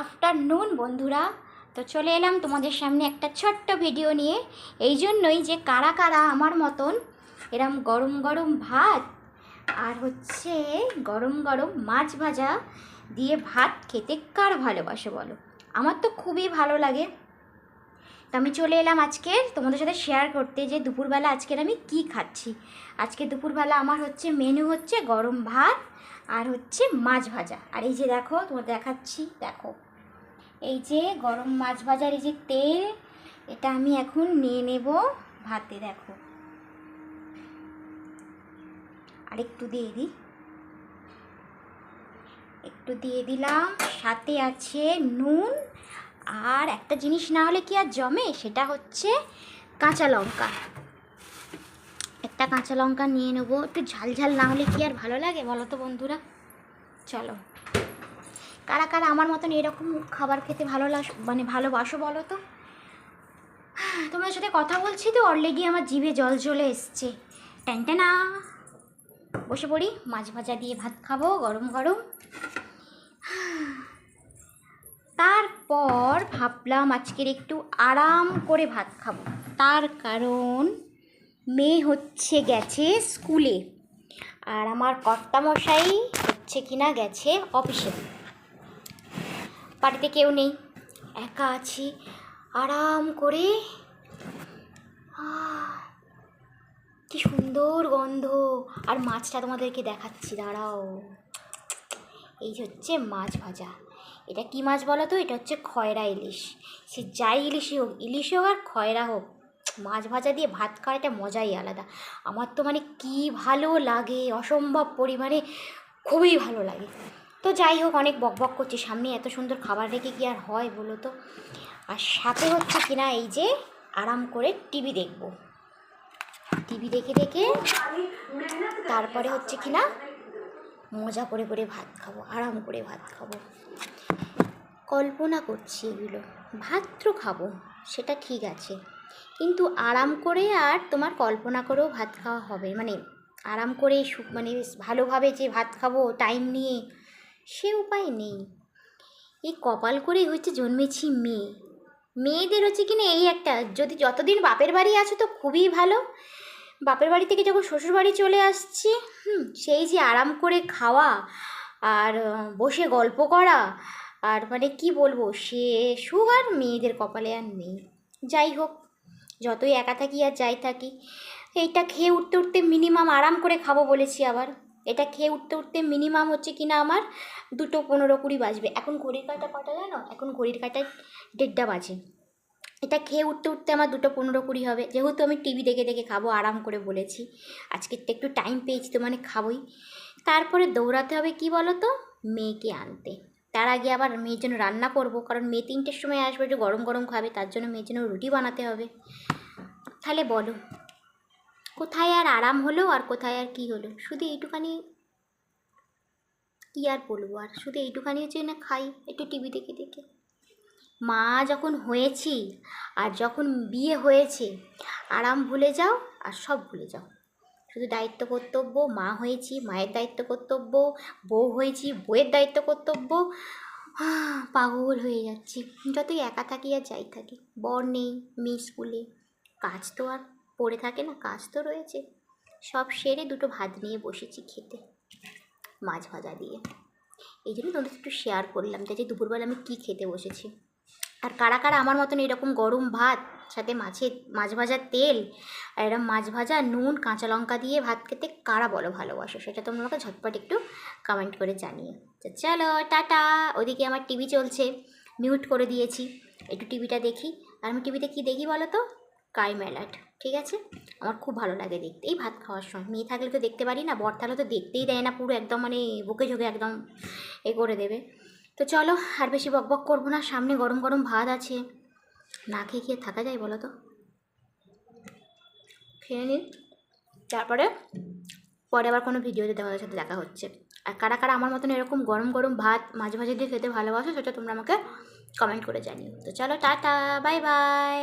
Afternoon, বন্ধুরা। তো চলে এলাম তোমাদের সামনে একটা ছোট্ট ভিডিও নিয়ে। এই জন্যই যে কারা কারা আমার মতন এরম গরম গরম ভাত আর হচ্ছে গরম গরম মাছ ভাজা দিয়ে ভাত খেতে কার ভালোবাসে বলো? আমার তো খুবই ভালো লাগে। আমি চলে এলাম আজকে তোমাদের সাথে শেয়ার করতে যে দুপুরবেলা আজকের আমি কি খাচ্ছি। আজকে দুপুরবেলা আমার হচ্ছে মেনু হচ্ছে গরম ভাত আর হচ্ছে মাছ ভাজা। আর এই যে দেখো, তোমার দেখাচ্ছি, দেখো। এই যে গরম মাছ ভাজার এই যে তেল, এটা আমি এখন নিয়ে নেব ভাতে, দেখো। আর একটু দিয়ে দিই। একটু দিয়ে দিলাম, সাথে আছে নুন আর একটা জিনিস না হলে কি আর জমে? সেটা হচ্ছে কাঁচা লঙ্কা। একটা কাঁচা লঙ্কা নিয়ে নেব। একটু ঝাল ঝাল না হলে কি আর ভালো লাগে বলো তো বন্ধুরা? চলো। কারা কারা আমার মতন এরকম খাবার খেতে ভালো লাগ মানে ভালোবাসো বলো তো? তোমার সাথে কথা বলছি তো অলরেডি আমার জিভে জল চলে এসছে। ট্যান্টানা বসে পড়ি, মাছ ভাজা দিয়ে ভাত খাব, গরম গরম। তারপর ভাবলাম আজকের একটু আরাম করে ভাত খাব। তার কারণ মেয়ে হচ্ছে গেছে স্কুলে আর আমার কর্তামশাই হচ্ছে কিনা গেছে অফিসে। বাড়িতে কেউ নেই, একা আছি, আরাম করে কি সুন্দর গন্ধ। আর মাছটা তোমাদেরকে দেখাচ্ছি, দাঁড়াও। এই হচ্ছে মাছ ভাজা। এটা কি মাছ বলো তো? এটা হচ্ছে খয়রা ইলিশ। সে যাই ইলিশই হোক, ইলিশ হোক আর খয়রা হোক, মাছ ভাজা দিয়ে ভাত খাওয়ার একটা মজাই আলাদা। আমার তো মানে কি ভালো লাগে, অসম্ভব পরিমাণে খুবই ভালো লাগে। তো যাই হোক, অনেক বকবক করছি সামনে, এত সুন্দর খাবার রেখে কি আর হয় বলো তো? আর সাথে হচ্ছে কিনা এই যে আরাম করে টিভি দেখব। টিভি দেখে দেখে তারপরে হচ্ছে কিনা মজা করে করে ভাত খাব, আরাম করে ভাত খাব। কল্পনা করছি এগুলো। ভাত তো খাব, সেটা ঠিক আছে। কিন্তু আরাম করে আর তোমার কল্পনা করেও ভাত খাওয়া হবে। মানে আরাম করে মানে ভালোভাবে যে ভাত খাব টাইম নিয়ে, সে উপায় নেই। এই কপাল করেই হচ্ছে জন্মেছি মেয়ে। মেয়েদের হচ্ছে কি না, এই একটা, যদি যতদিন বাপের বাড়ি আছো তো খুবই ভালো। বাপের বাড়ি থেকে যখন শ্বশুর বাড়ি চলে আসছি, হুম, সেই যে আরাম করে খাওয়া আর বসে গল্প করা আর মানে কি বলব, সে সুখ আর মেয়েদের কপালে আর নেই। যাই হোক, যতই একা থাকি আর যাই থাকি, এইটা খেয়ে উঠতে উঠতে মিনিমাম আরাম করে খাব বলেছি আবার। এটা খেয়ে উঠতে উঠতে মিনিমাম হচ্ছে কিনা আমার দুটো পনেরো কুড়ি বাজবে। এখন ঘড়ির কাটা কটা জানো? এখন ঘড়ির কাটায় দেড়টা বাজে। এটা খেয়ে উঠতে উঠতে আমার দুটো পনেরো কুড়ি হবে। যেহেতু আমি টিভি দেখে দেখে খাব, আরাম করে বলেছি। আজকে তো একটু টাইম পেয়েছি তো মানে খাবোই। তারপরে দৌড়াতে হবে কি বলো তো মেয়েকে আনতে। তার আগে আবার মেয়ের জন্য রান্না করব, কারণ মেয়ে তিনটের সময় আসবে, একটু গরম গরম খাবে, তার জন্য মেয়ের জন্য রুটি বানাতে হবে। তাহলে বলো, কোথায় আর আরাম হলো আর কোথায় আর কি হলো? শুধু এইটুখানি কি আর বলব আর? শুধু এইটুখানি হচ্ছে না খাই, একটু টিভি দেখে দেখে। মা যখন হয়েছি আর যখন বিয়ে হয়েছে, আরাম ভুলে যাও আর সব ভুলে যাও। শুধু দায়িত্ব কর্তব্য, মা হয়েছি, মায়ের দায়িত্ব কর্তব্য, বউ হয়েছি, বউয়ের দায়িত্ব কর্তব্য পাগল হয়ে যাচ্ছি। যতই একা থাকি আর যাই থাকি, বর নেই, মেয়ে স্কুলে কাজ তো আর পড়ে থাকে না, কাজ তো রয়েছে। সব সেরে দুটো ভাত নিয়ে বসেছি খেতে, মাছ ভাজা দিয়ে। এই জন্য তোমাদের একটু শেয়ার করলাম যে দুপুরবেলা আমি কী খেতে বসেছি। আর কারা কারা আমার মতন এরকম গরম ভাত, সাথে মাছের, মাছ ভাজার তেল, আর এরকম মাছ ভাজা, নুন, কাঁচা লঙ্কা দিয়ে ভাত খেতে কারা বলো ভালোবাসো? সেটা তোমরা আমাকে ঝটপট একটু কমেন্ট করে জানিয়ে তো চলো, টাটা। ওদিকে আমার টিভি চলছে। মিউট করে দিয়েছি। একটু টিভিটা দেখি। আর আমি টিভিতে কী দেখি বলো তো? ক্রাইম ঠিক আছে? আমার খুব ভালো লাগে দেখতে। এই ভাত খাওয়ার সময়। মেয়ে থাকলে তো দেখতে পারি না, বর থাকলে তো দেখতেই দেয় না, পুরো একদম মানে বুকে ঝোঁকে একদম এ করে দেবে। তো চলো, আর বেশি বক বক করব না, সামনে গরম গরম ভাত আছে। না খেয়ে খেয়ে থাকা যায় বলো তো? খেয়ে নিন তারপরে, পরে আবার কোনো ভিডিওতে তোমাদের সাথে দেখা হচ্ছে। আর কারা কারা আমার মতন এরকম গরম গরম ভাত মাঝে মাঝে দিয়ে খেতে ভালোবাসো, সেটা তোমরা আমাকে কমেন্ট করে জানিও। তো চলো, টাটা বাই বাই